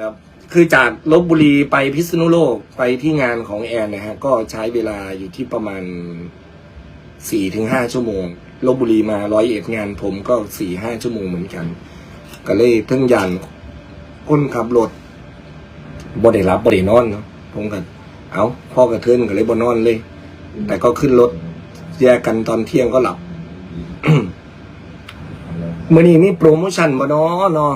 ครับคือจากลบบุรีไปพิษณุโลกไปที่งานของแอนนะฮะก็ใช้เวลาอยู่ที่ประมาณสี่ถึงห้าชั่วโมงลบบุรีมาร้อยเอ็ดงานผมก็สี่ห้าชั่วโมงเหมือนกัน ก็เลยเพิ่งยันคนขับรถบ่ได้รับบ่ได้นอนเนาะผมก็เอาพ่อกระเทือนก็เลยบ่นอนเลย แต่ก็ขึ้นรถแยกกันตอนเที่ยงก็หลับมื่อนี้มีโปรโมชั่นบ่เนาะเนาะ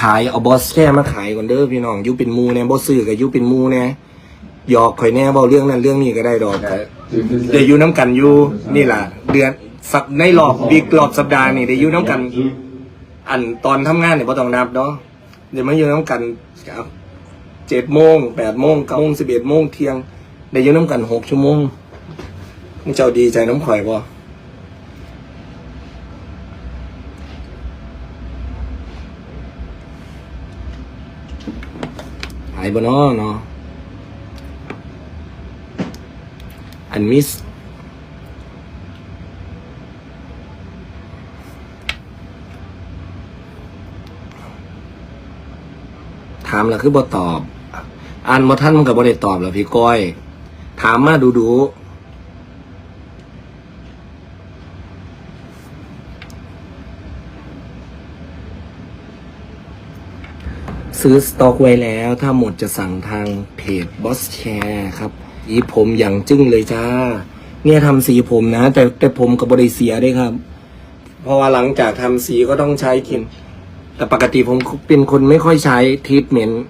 ขายเอาบอสแค่มาขายก่อนเด้อพี่น้องอยุเป็นหมูแน่บ่ซื้อกับยุเป็นหมูแน่หยอกข่อยแน่เว้าเรื่องนั้นเรื่องนี้ก็ได้ดอกแต่เดี๋ยวอยู่น้ำกันอยู่นี่ล่ะเดือนสักในรอบวีครอบสัปดาห์นี่ได้อยู่น้ำกัน อันตอนทำงานเนี่ยบ่ต้องนับเนาะเดี๋ยวมาอยู่น้ำกันครับเจ็ดโมงแปดโมงเก้าโมงสิบเอ็ดโมงเที่ยงได้อยู่น้ำกันหกชั่วโมงมึงเจ้าดีใจน้ำข่อยบ่ หายบ่เนาะเนาะอันมิสถามแล้วคือบ่ตอบ อ่านบ่ท่านมันก็บ่ได้ตอบแล้วพี่ก้อย ถามมาดูดู ซื้อสต็อกไว้แล้ว ถ้าหมดจะสั่งทางเพจบอสแชร์ครับสีผมอย่างจึ้งเลยจ้า เนี่ยทำสีผมนะ แต่แต่ผมกับบริเสียด้วยครับ เพราะว่าหลังจากทำสีก็ต้องใช้กิน แต่ปกติผมเป็นคนไม่ค่อยใช้ทรีทเมนต์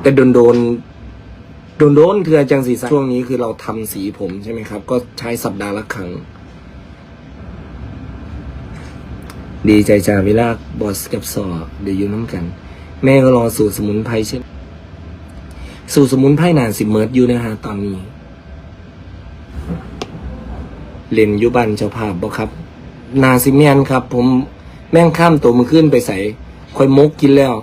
แต่โดนโดนโดนโดนเทือจังสีช่วงนี้คือเราทำสีผมใช่ไหมครับ ก็ใช้สัปดาห์ละครั้งดีใจจ้าเวลาบอสกับสอเดี๋ยวอยู่น้ำกัน แม่ก็รอสูตรสมุนไพรเช่น สูตรสมุนไพรนานสิเมิร์ดอยู่นะฮะตอนนี้ เล่นยุบันเจ้าภาพบ่ครับ นาซิเมียนครับ ผมแม่งข้ามตัวมือขึ้นไปใส่คอยมกกินแล้ว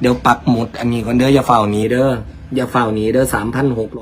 เดี๋ยวปักหมด อันนี้ก่อนเด้ออย่าเฝ้าหนี้เด้ออย่าเฝ้าหนี้เด้อสามพันหก